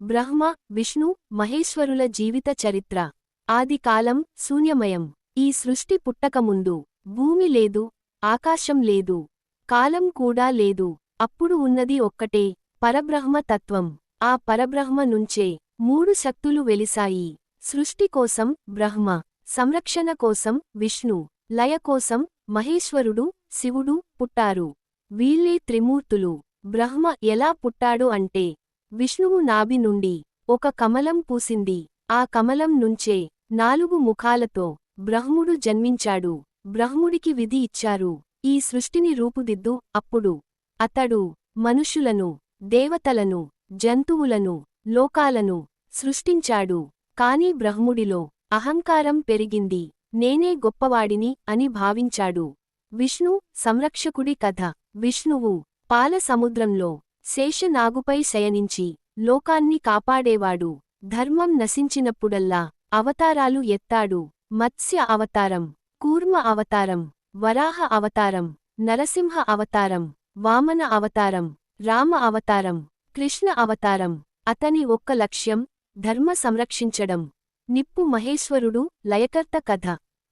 బ్రహ్మ విష్ణు మహేశ్వరుల జీవిత చరిత్ర. ఆదికాలం శూన్యమయం. ఈ సృష్టి పుట్టకముందు భూమి లేదు ఆకాశం లేదు కాలం కూడా లేదు. అప్పుడు ఉన్నది ఒక్కటే పరబ్రహ్మ తత్వం. ఆ పరబ్రహ్మ నుంచే మూడు శక్తులు వెలిసాయి సృష్టి కోసం బ్రహ్మ సంరక్షణ కోసం విష్ణు లయ కోసం మహేశ్వరుడు శివుడు పుట్టారు. వీళ్ళే త్రిమూర్తులు. బ్రహ్మ ఎలా పుట్టాడు అంటే విష్ణువు నాభి నుండి ఒక కమలం పూసింది. ఆ కమలం నుంచే నాలుగు ముఖాలతో బ్రహ్ముడు జన్మించాడు. బ్రహ్ముడికి విధి ఇచ్చారు. ఈ సృష్టిని రూపుదిద్దు. అప్పుడు అతడు మనుషులను దేవతలను జంతువులను లోకాలను సృష్టించాడు. కాని బ్రహ్ముడిలో అహంకారం పెరిగింది. నేనే గొప్పవాడిని అని భావించాడు. విష్ణు సంరక్షకుడి కథ. విష్ణువు పాల సముద్రంలో శేషనాగుపై శయనించి లోకాన్ని కాపాడేవాడు. ధర్మం నశించినప్పుడల్లా అవతారాలు ఎత్తాడు. మత్స్య అవతారం కూర్మ అవతారం వరాహ అవతారం నరసింహ అవతారం వామన అవతారం రామ అవతారం కృష్ణ అవతారం. అతని ఒక్క లక్ష్యం ధర్మ సంరక్షించడం. నిప్పు మహేశ్వరుడు లయకర్త కథ.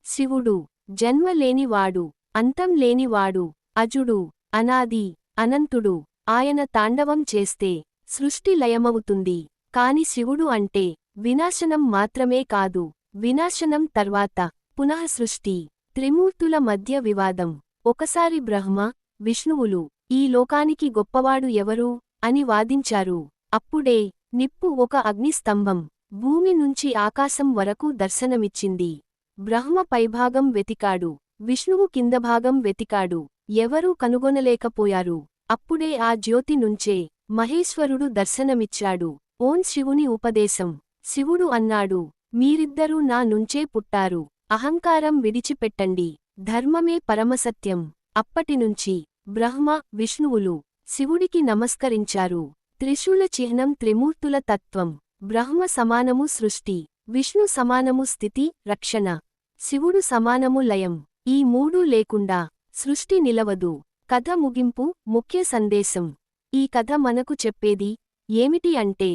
శివుడు జన్మ లేనివాడు అంతం లేనివాడు అజుడు అనాది అనంతుడు ఆయన తాండవం చేస్తే సృష్టి లయమవుతుంది. కాని శివుడు అంటే వినాశనం మాత్రమే కాదు వినాశనం తర్వాత పునః సృష్టి త్రిమూర్తుల మధ్య వివాదం. ఒకసారి బ్రహ్మ విష్ణువులు ఈ లోకానికి గొప్పవాడు ఎవరు అని వాదించారు. అప్పుడే నిప్పు ఒక అగ్నిస్తంభం భూమి నుంచి ఆకాశం వరకు దర్శనమిచ్చింది. బ్రహ్మ పైభాగం వెతికాడు విష్ణువు కిందభాగం వెతికాడు ఎవరూ కనుగొనలేకపోయారు. అప్పుడే ఆ జ్యోతి నుంచే మహేశ్వరుడు దర్శనమిచ్చాడు. ఓం శివుని ఉపదేశం. శివుడు అన్నాడు మీరిద్దరూ నా నుంచే పుట్టారు. అహంకారం విడిచిపెట్టండి. ధర్మమే పరమసత్యం. అప్పటినుంచి బ్రహ్మ విష్ణువులు శివుడికి నమస్కరించారు. త్రిశూల చిహ్నం త్రిమూర్తుల తత్వం. బ్రహ్మ సమానము సృష్టి. విష్ణు సమానము స్థితి రక్షణ. శివుడు సమానము లయం. ఈ మూడూ లేకుండా సృష్టి నిలవదు. కథ ముగింపు ముఖ్య సందేశం. ఈ కథ మనకు చెప్పేది ఏమిటి అంటే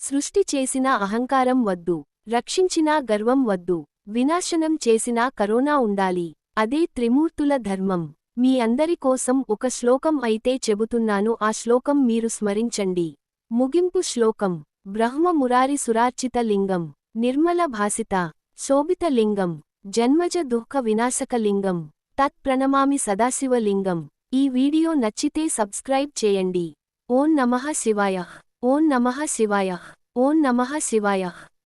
సృష్టి చేసినా అహంకారం వద్దు రక్షించినా గర్వం వద్దు వినాశనం చేసినా కరోనా ఉండాలి అదే త్రిమూర్తుల ధర్మం. మీ అందరి కోసం ఒక శ్లోకం అయితే చెబుతున్నాను ఆ శ్లోకం మీరు స్మరించండి. ముగింపు శ్లోకం. బ్రహ్మ మురారి సురార్చిత లింగం. నిర్మల భాసిత. శోభిత లింగం. జన్మజ దుఃఖ వినాశక లింగం. తత్ప్రణమామి సదాశివలింగం ఈ వీడియో నచ్చితే సబ్స్క్రైబ్ చేయండి. ఓం నమః శివాయ. ఓం నమః శివాయ. ఓం నమః శివాయ.